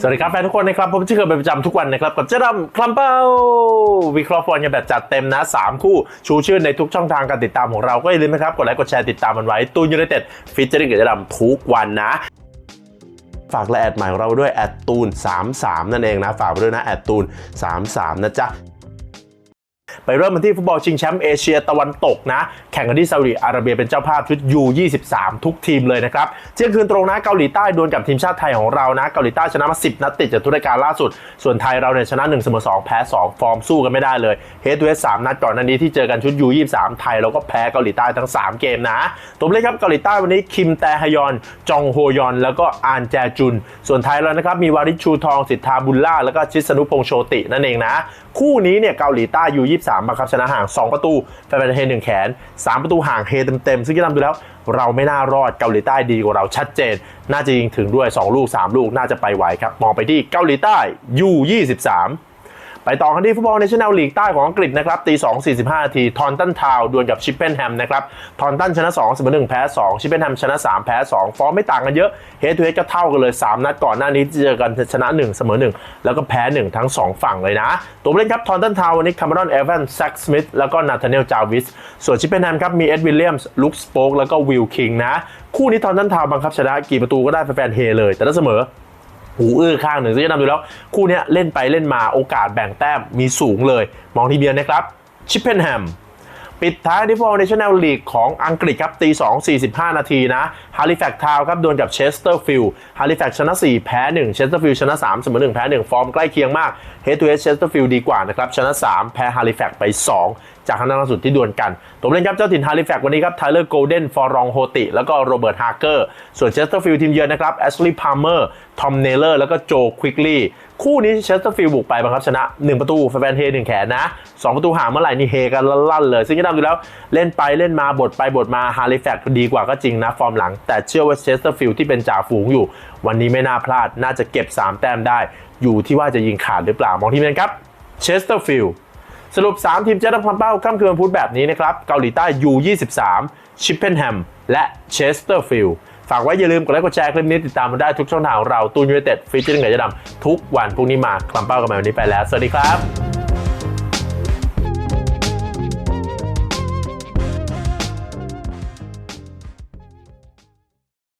สวัสดีครับแฟนทุกคนนะครับผมที่อเคยเป็นประจำทุกวันนะครับกับเจ๊ดำคลัมเป้าวิเคราะห์ฟอลกันแบบจัดเต็มนะ 3 คู่ชูชื่อในทุกช่องทางการติดตามของเราก็อย่าลืมนะครับ กดไลค์กดแชร์ติดตามมันไว้ตูนยูไนเต็ดฟิชเจอริ่งกับเจ๊ดำทุกวันนะฝากและแอดใหม่ของเราด้วยแอดตูน33 นั่นเองนะ ฝากไปด้วยนะแอดตูน33 นะจ๊ะ ไปเริ่มกันที่ฟุตบอลชิงแชมป์เอเชียตะวันตกนะ แข่งกันที่ซาอุดิอาระเบียเป็นเจ้าภาพชุด U23 ทุกทีมเลยนะครับ เที่ยงคืนตรงนะเกาหลีใต้ดวลกับทีมชาติไทยของเรานะ เกาหลีใต้ชนะมา 10 นัดติดจากทุกรายการล่าสุด ส่วนไทยเราเนี่ยชนะ1เสมอ2แพ้ 2 ฟอร์มสู้กันไม่ได้เลยเฮดเฮดสามนัดก่อนหนั้นนี้ที่เจอกันชุด U23 ไทยเราก็แพ้เกาหลีใต้ทั้ง 3 เกมนะตัวเลขครับเกาหลีใต้วันนี้คิมแตฮยอน จองโฮยอน แล้วก็อานแจจุน ส่วนไทยเรานะครับมีวาริชูทองสิทธาบุลล่าแล้วก็ชิสนุพงโชตินั่นเองนะคู่นี้เนี่ยเกาหลีใต้ยู23บังคับชนะห่าง 2 ประตูแฟนๆเฮหนึ่งแขน 3 ประตูห่างเฮเต็มๆ ซึ่งที่นำดูแล้วเราไม่น่ารอดเกาหลีใต้ดีกว่าเราชัดเจน น่าจะยิงถึงด้วย 2 ลูก 3 ลูกน่าจะไปไหวครับ มองไปที่เกาหลีใต้ยู23 ไปต่อกันที่ฟุตบอลในชแนลลีกใต้ของอังกฤษนะครับตี2 45นาทีทอนตันทาวดวลกับชิปเปนแฮมนะครับทอนตันชนะ2เสมอ1แพ้2ชิปเปนแฮมชนะ3แพ้2ฟอร์มไม่ต่างกันเยอะเฮดทูเฮดก็เท่ากันเลย3นัดก่อนหน้านี้เจอกันชนะ1เสมอ1แล้วก็แพ้1ทั้ง2ฝั่งเลยนะ ตัวผู้เล่นครับทอนตันทาววันนี้คาร์มรอนเอเวนแซ็กสมิธแล้วก็นาธาเนลจาวิสส่วนชิปเปนแฮมครับมีเอ็ดวิลเลียมส์ลุคสโป๊กแล้วก็วิลคิงนะคู่นี้ทอนตันทาวบังคับชนะกี่ประตูก็ได้แฟนๆเฮเลย แต่ถ้าเสมอ หูอื้อข้างหนึ่งซึ่งจะนำดูแล้ว คู่นี้เล่นไปเล่นมาโอกาสแบ่งแต้มมีสูงเลย มองทีเบียร์นะครับชิปเพนแฮมปิดท้ายที่ฟอร์เนชั่นแนลลีกของอังกฤษครับตี 2 45 นาทีนะฮาริแฟกทาวครับดวลกับเชสเตอร์ฟิลด์ฮาริแฟกชนะ 4 แพ้ 1 เชสเตอร์ฟิลด์ชนะ 3 เสมอ 1 แพ้ 1 ฟอร์มใกล้เคียงมากเฮดทูเฮดเชสเตอร์ฟิลด์ดีกว่านะครับ ชนะ 3 แพ้ฮาริแฟกไป 2 จากครั้งล่าสุดที่ดวลกัน ตัวเล่นครับเจ้าถิ่นฮาริแฟกวันนี้ครับไทเลอร์โกลเด้นฟอร์รองโฮติแล้วก็โรเบิร์ตฮาร์เกอร์ส่วนเชสเตอร์ฟิลด์ทีมเยือนนะครับแอชลีย์พาร์เมอร์ทอมเนลเลอร์แล้วก็โจควิกลี่คู่นี้เชสเตอร์ฟิลด์บุกไปบังคับชนะ 1 ประตูแฟนเฮหนึ่งแขนนะ 2 ประตูห่างเมื่อไหร่นี่เฮกันลั่นเลย ซึ่งก็ทำดูแล้วเล่นไปเล่นมาบทไปบทมาฮาริแฟกดีกว่าก็จริงนะฟอร์มหลัง แต่เชื่อว่าเชสเตอร์ฟิลด์ที่เป็นจ่าฝูงอยู่ วันนี้ไม่น่าพลาดน่าจะเก็บ 3 แต้มได้ อยู่ที่ว่าจะยิงขาดหรือเปล่ามองทีมนั้นครับเชสเตอร์ฟิลด์ สรุป 3 ทีมจะได้ความเป้าค่ำคืนวันพุธแบบนี้นะครับ เกาหลีใต้ U23 ชิปเพนแฮมและเชสเตอร์ฟิลด์ฝากไว้อย่าลืมกดไลค์กดแชร์คลิปนี้ติดตามมาได้ทุกช่องทางของเราตูนยูเนเต็ดฟิชเชอร์ลิงกับจะดำทุกวันพรุ่งนี้มาคลำเป้ากันใหม่วันนี้ไปแล้ว สวัสดีครับ